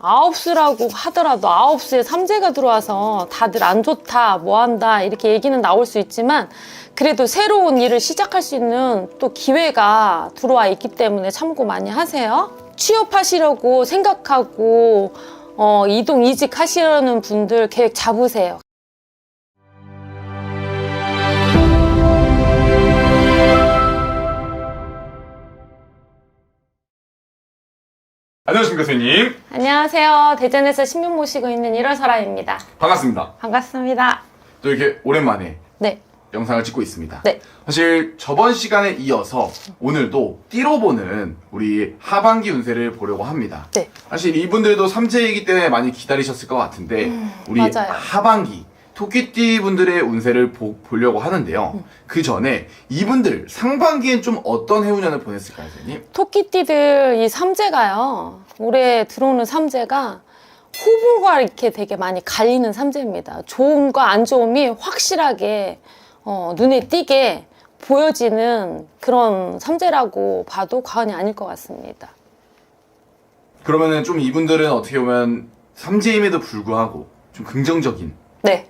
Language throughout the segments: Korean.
아홉 수라고 하더라도 아홉 수에 삼재가 들어와서 다들 안 좋다, 뭐 한다, 이렇게 얘기는 나올 수 있지만 그래도 새로운 일을 시작할 수 있는 또 기회가 들어와 있기 때문에 참고 많이 하세요. 취업하시려고 생각하고 어, 이동 이직 하시려는 분들 계획 잡으세요. 안녕하십니까 선생님 안녕하세요. 대전에서 신명 모시고 있는 일월사람입니다. 반갑습니다 반갑습니다. 또 이렇게 오랜만에 네. 영상을 찍고 있습니다 네. 사실 저번 시간에 이어서 오늘도 띠로 보는 우리 하반기 운세를 보려고 합니다 네. 사실 이분들도 삼재이기 때문에 많이 기다리셨을 것 같은데 우리 음, 맞아요. 하반기 토끼띠 분들의 운세를 보, 보려고 하는데요 음. 그 전에 이분들 상반기엔 좀 어떤 해운년을 보냈을까요 선생님? 토끼띠들 이 삼재가요. 올해 들어오는 삼재가 후보가 이렇게 되게 많이 갈리는 삼재입니다. 좋음과 안 좋음이 확실하게 어, 눈에 띄게 보여지는 그런 삼재라고 봐도 과언이 아닐 것 같습니다. 그러면은 좀 이분들은 어떻게 보면 삼재임에도 불구하고 좀 긍정적인 네.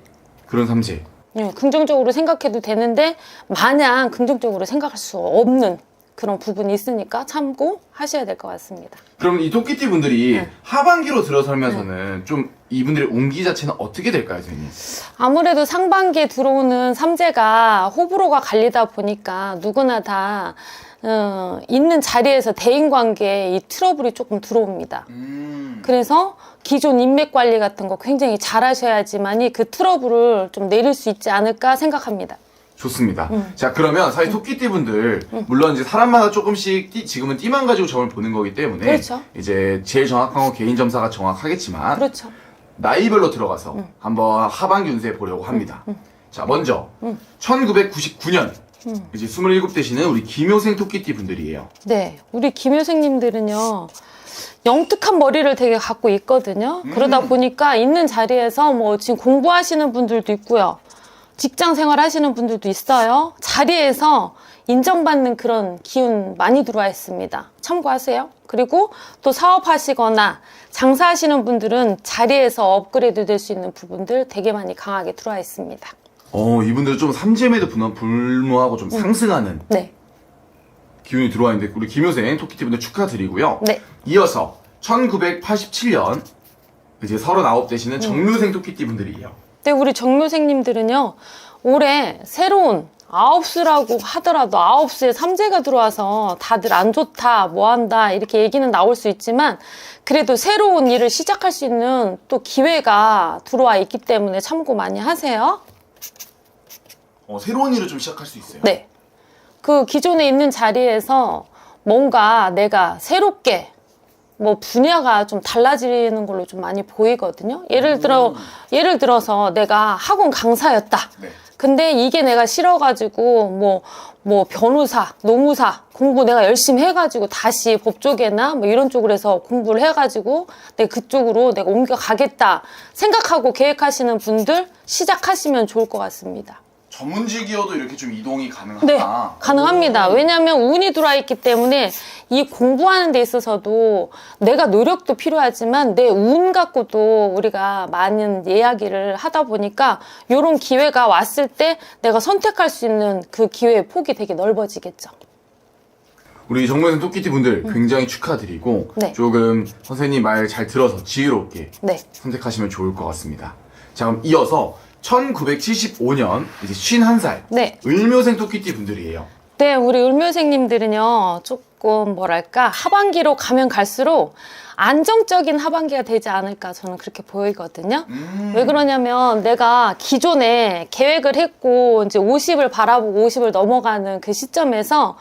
그런 삼재 예, 긍정적으로 생각해도 되는데 마냥 긍정적으로 생각할 수 없는 그런 부분이 있으니까 참고 하셔야 될 것 같습니다. 그럼 이 토끼띠 분들이 네. 하반기로 들어서면서는 좀 이분들의 운기 자체는 어떻게 될까요, 선생님? 아무래도 상반기에 들어오는 삼재가 호불호가 갈리다 보니까 누구나 다 어, 있는 자리에서 대인 관계에 이 트러블이 조금 들어옵니다. 음. 그래서 기존 인맥 관리 같은 거 굉장히 잘 하셔야지만이 그 트러블을 좀 내릴 수 있지 않을까 생각합니다. 좋습니다. 음. 자, 그러면 사실 토끼띠 분들, 물론 이제 사람마다 조금씩 띠- 지금은 띠만 가지고 점을 보는 거기 때문에 그렇죠. 이제 제일 정확한 건 개인 점사가 정확하겠지만 그렇죠. 나이별로 들어가서 한번 하반기 운세 보려고 합니다. 자, 먼저 1999년 이제 27 되시는 우리 김효생 토끼띠 분들이에요. 네, 우리 김효생님들은요. 영특한 머리를 되게 갖고 있거든요. 그러다 보니까 있는 자리에서 뭐 지금 공부하시는 분들도 있고요. 직장 생활 하시는 분들도 있어요. 자리에서 인정받는 그런 기운 많이 들어와 있습니다. 참고하세요. 그리고 또 사업하시거나 장사하시는 분들은 자리에서 업그레이드 될 수 있는 부분들 되게 많이 강하게 들어와 있습니다. 어, 이분들 좀 삼재임에도 불- 불무하고 좀 상승하는 네. 기운이 들어와 있는데 우리 김효생 토끼띠 분들 축하드리고요. 네. 이어서 1987년 이제 39 되시는 정묘생 토끼띠 분들이에요. 근데 우리 정묘생님들은요 올해 새로운 아홉 수라고 하더라도 아홉 수에 삼재가 들어와서 다들 안 좋다 뭐 한다 이렇게 얘기는 나올 수 있지만 그래도 새로운 일을 시작할 수 있는 또 기회가 들어와 있기 때문에 참고 많이 하세요. 어, 새로운 일을 좀 시작할 수 있어요. 네. 그 기존에 있는 자리에서 뭔가 내가 새롭게 뭐 분야가 좀 달라지는 걸로 좀 많이 보이거든요. 예를 들어, 예를 들어서 내가 학원 강사였다. 네. 근데 이게 내가 싫어가지고 뭐, 뭐 변호사, 노무사 공부 내가 열심히 해가지고 다시 법조계나 뭐 이런 쪽으로 해서 공부를 해가지고 내가 그쪽으로 내가 옮겨가겠다 생각하고 계획하시는 분들 시작하시면 좋을 것 같습니다. 전문직이어도 이렇게 좀 이동이 가능하다. 네, 가능합니다. 왜냐하면 운이 들어와 있기 때문에 이 공부하는 데 있어서도 내가 노력도 필요하지만 내 운 갖고도 우리가 많은 이야기를 하다 보니까 이런 기회가 왔을 때 내가 선택할 수 있는 그 기회의 폭이 되게 넓어지겠죠. 우리 정묘생 토끼띠 분들 굉장히 축하드리고 네. 조금 선생님 말 잘 들어서 지혜롭게 네. 선택하시면 좋을 것 같습니다. 자, 그럼 이어서 1975년 이제 51살 네. 을묘생 토끼띠 분들이에요. 네, 우리 을묘생님들은요, 조금 뭐랄까, 하반기로 가면 갈수록 안정적인 하반기가 되지 않을까 저는 그렇게 보이거든요. 음. 왜 그러냐면 내가 기존에 계획을 했고 이제 50을 바라보고 50을 넘어가는 그 시점에서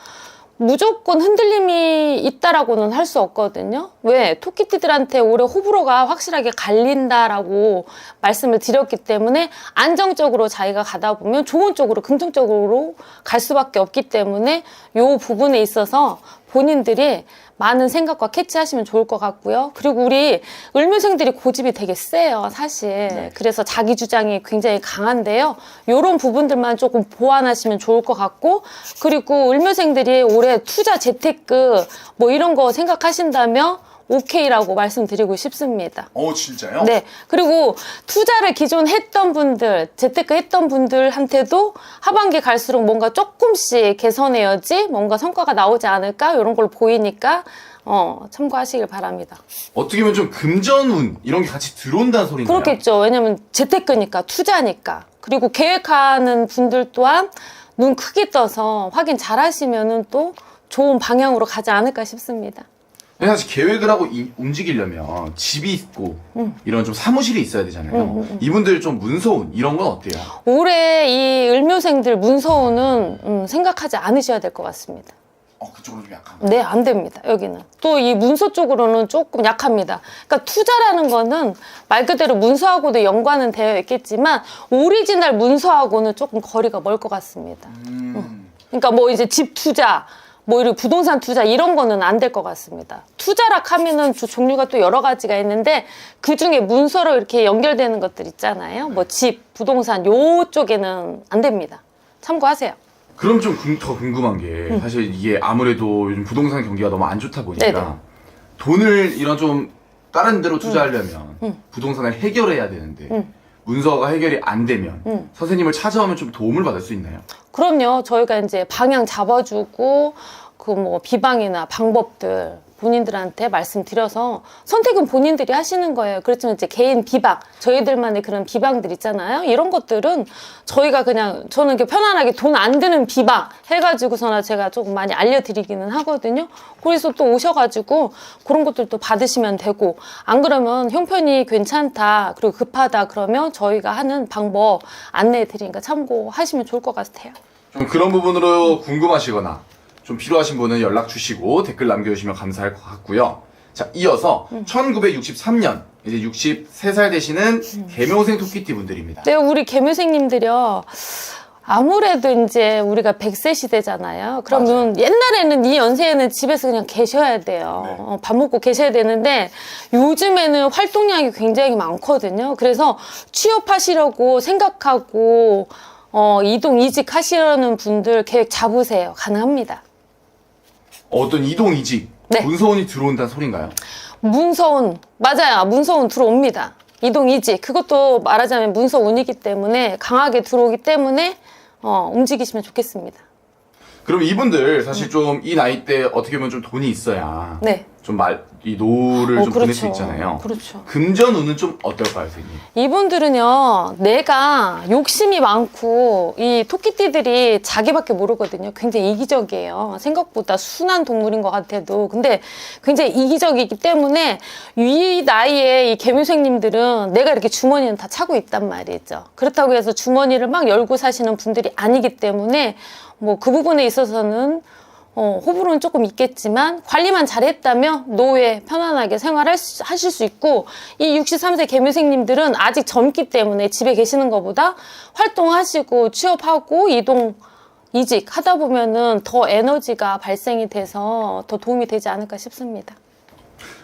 무조건 흔들림이 있다라고는 할 수 없거든요. 왜? 토끼띠들한테 올해 호불호가 확실하게 갈린다라고 말씀을 드렸기 때문에 안정적으로 자기가 가다 보면 좋은 쪽으로 긍정적으로 갈 수밖에 없기 때문에 요 부분에 있어서 본인들이 많은 생각과 캐치하시면 좋을 것 같고요. 그리고 우리 을묘생들이 고집이 되게 세요, 사실. 그래서 자기 주장이 굉장히 강한데요. 요런 부분들만 조금 보완하시면 좋을 것 같고, 그리고 을묘생들이 올해 투자 재테크 뭐 이런 거 생각하신다면 오케이라고 말씀드리고 싶습니다. 어 진짜요? 네. 그리고 투자를 기존 했던 분들, 재테크 했던 분들한테도 하반기 갈수록 뭔가 조금씩 개선해야지 뭔가 성과가 나오지 않을까? 이런 걸 보이니까, 어, 참고하시길 바랍니다. 어떻게 보면 좀 금전운 이런 게 같이 들어온다는 소리인가요? 그렇겠죠. 왜냐면 재테크니까, 투자니까. 그리고 계획하는 분들 또한 눈 크게 떠서 확인 잘 하시면은 또 좋은 방향으로 가지 않을까 싶습니다. 근데 사실 계획을 하고 이- 움직이려면 집이 있고 이런 좀 사무실이 있어야 되잖아요. 이분들 좀 문서운 이런 건 어때요? 올해 이 을묘생들 문서운은 음, 생각하지 않으셔야 될 것 같습니다. 어 그쪽으로 좀 약한. 네, 안 됩니다. 여기는. 또 이 문서 쪽으로는 조금 약합니다. 그러니까 투자라는 거는 말 그대로 문서하고도 연관은 되어 있겠지만 오리지널 문서하고는 조금 거리가 멀 것 같습니다. 음. 그러니까 뭐 이제 집 투자, 뭐 이런 부동산 투자 이런 거는 안 될 것 같습니다. 투자라 하면은 조- 종류가 또 여러 가지가 있는데 그 중에 문서로 이렇게 연결되는 것들 있잖아요. 뭐 집, 부동산 요쪽에는 안 됩니다. 참고하세요. 그럼 좀 더 궁금한 게 사실 이게 아무래도 요즘 부동산 경기가 너무 안 좋다 보니까 네네. 돈을 이런 좀 다른 데로 투자하려면 부동산을 해결해야 되는데 음. 문서가 해결이 안 되면 음. 선생님을 찾아오면 좀 도움을 받을 수 있나요? 그럼요. 저희가 이제 방향 잡아주고 그 뭐 비방이나 방법들 본인들한테 말씀드려서 선택은 본인들이 하시는 거예요. 그렇지만 이제 개인 비방, 저희들만의 그런 비방들 있잖아요. 이런 것들은 저희가 그냥 저는 이렇게 편안하게 돈 안 드는 비방 해가지고서나 제가 조금 많이 알려드리기는 하거든요. 그래서 또 오셔가지고 그런 것들도 받으시면 되고 안 그러면 형편이 괜찮다 그리고 급하다 그러면 저희가 하는 방법 안내해 드리니까 참고하시면 좋을 것 같아요. 좀 그런 부분으로 궁금하시거나 좀 필요하신 분은 연락 주시고 댓글 남겨주시면 감사할 것 같고요. 자, 이어서 1963년 이제 63살 되시는 개묘생 토끼띠 분들입니다. 네, 우리 개묘생님들이요. 아무래도 이제 우리가 100세 시대잖아요. 그러면 옛날에는 이 연세에는 집에서 그냥 계셔야 돼요. 네. 어, 밥 먹고 계셔야 되는데 요즘에는 활동량이 굉장히 많거든요. 그래서 취업하시려고 생각하고 어, 이동 이직 하시려는 분들 계획 잡으세요. 가능합니다. 어떤 이동 이직, 네. 문서원이 들어온다는 소린가요? 문서운 맞아요. 문서운 들어옵니다. 이동 이직 그것도 말하자면 문서운이기 때문에 강하게 들어오기 때문에 어, 움직이시면 좋겠습니다. 그럼 이분들 사실 좀 이 나이 때 어떻게 보면 좀 돈이 있어야 네. 좀 말, 이 노를 어, 좀 보낼 수 있잖아요. 그렇죠. 금전운은 좀 어떨까요, 선생님? 이분들은요 내가 욕심이 많고 이 토끼띠들이 자기밖에 모르거든요. 굉장히 이기적이에요. 생각보다 순한 동물인 것 같아도. 근데 굉장히 이기적이기 때문에 이 나이에 이 개묘생님들은 내가 이렇게 주머니는 다 차고 있단 말이죠. 그렇다고 해서 주머니를 막 열고 사시는 분들이 아니기 때문에 뭐 그 부분에 있어서는 어, 호불호는 조금 있겠지만 관리만 잘했다면 노후에 편안하게 생활할 수, 하실 수 있고 이 63세 개묘생님들은 아직 젊기 때문에 집에 계시는 것보다 활동하시고 취업하고 이동 이직 하다 보면은 더 에너지가 발생이 돼서 더 도움이 되지 않을까 싶습니다.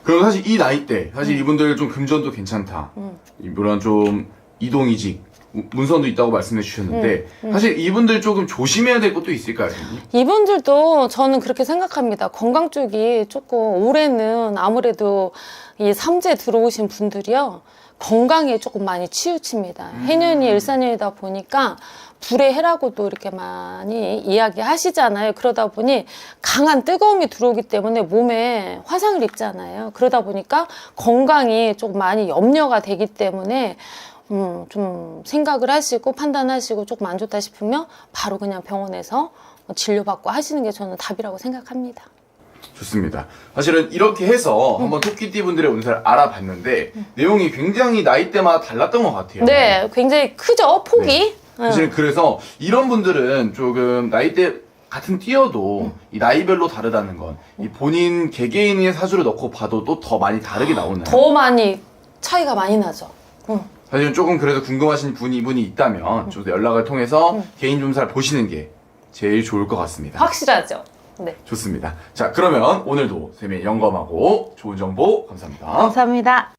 그럼 사실 이 나이 때 음. 사실 이분들 좀 금전도 괜찮다. 이런 좀 이동 이직 무- 문서도 있다고 말씀해 주셨는데 음. 사실 이분들 조금 조심해야 될 것도 있을까요? 이분들도 저는 그렇게 생각합니다. 건강 쪽이 조금 올해는 아무래도 이 삼재 들어오신 분들이요. 건강에 조금 많이 치우칩니다. 해년이 일사년이다 보니까 불의 해라고도 이렇게 많이 이야기 하시잖아요. 그러다 보니 강한 뜨거움이 들어오기 때문에 몸에 화상을 입잖아요. 그러다 보니까 건강이 조금 많이 염려가 되기 때문에 음, 좀 생각을 하시고 판단하시고 조금 안 좋다 싶으면 바로 그냥 병원에서 진료받고 하시는 게 저는 답이라고 생각합니다. 좋습니다. 사실은 이렇게 해서 한번 토끼띠 분들의 운세를 알아봤는데 내용이 굉장히 나이대마다 달랐던 것 같아요. 네, 굉장히 크죠, 폭이? 응. 사실은 그래서 이런 분들은 조금 나이대 같은 띄어도 이 나이별로 다르다는 건 이 본인 개개인의 사주를 넣고 봐도 또 더 많이 다르게 나오나요? 더 많이 차이가 많이 나죠. 응. 사실은 조금 그래도 궁금하신 분이 분이 있다면 좀더 연락을 통해서 개인 점사를 보시는 게 제일 좋을 것 같습니다. 확실하죠. 네. 좋습니다. 자 그러면 오늘도 쌤의 영검하고 좋은 정보 감사합니다. 감사합니다.